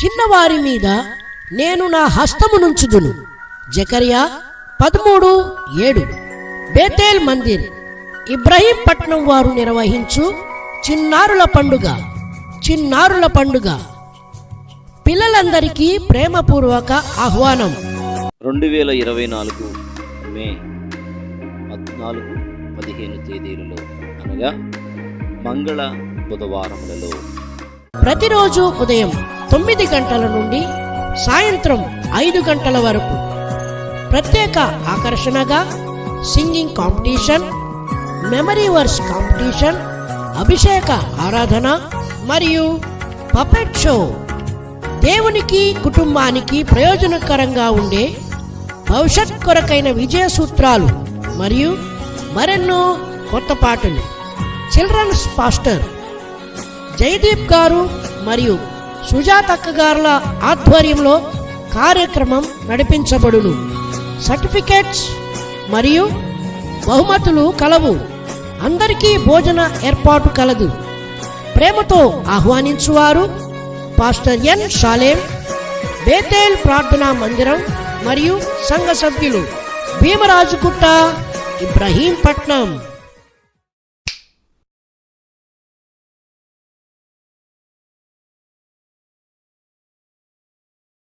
చిన్నవారి మీద నేను నా హస్తము నుంచుదును. జకరియా పదమూడు ఏడు. బేతేల్ మందిర్ ఇబ్రహీంపట్నం వారు నిర్వహించు చిన్నారుల పండుగ చిన్నారుల పండుగ. పిల్లలందరికీ ప్రేమపూర్వక ఆహ్వానం. రెండు వేల ఇరవై నాలుగు మే పద్నాలుగు పదిహేను తేదీలలో అనగా మంగళ బుధవారములలో. ప్రతిరోజు ఉదయం తొమ్మిది గంటల నుండి సాయంత్రం ఐదు గంటల వరకు ప్రత్యేక ఆకర్షణగా singing competition memory verse competition అభిషేక ఆరాధన మరియు పపెట్ షో దేవునికి కుటుంబానికి ప్రయోజనకరంగా ఉండే భవిష్యత్ కొరకైన విజయ సూత్రాలు మరియు మరెన్నో కొత్త పాటలు. చిల్డ్రన్స్ పాస్టర్ జయదీప్ గారు మరియు సుజాతక్క గారుల ఆధ్వర్యంలో కార్యక్రమం నడిపించబడును. సర్టిఫికేట్స్ మరియు బహుమతులు కలవు. అందరికీ భోజన ఏర్పాటు కలదు. ప్రేమతో ఆహ్వానించువారు పాస్టర్ ఎన్ షాలేం బేతేల్ ప్రార్థనా మందిరం మరియు సంఘ సభ్యులు భీమరాజుగుట్ట ఇబ్రహీంపట్నం.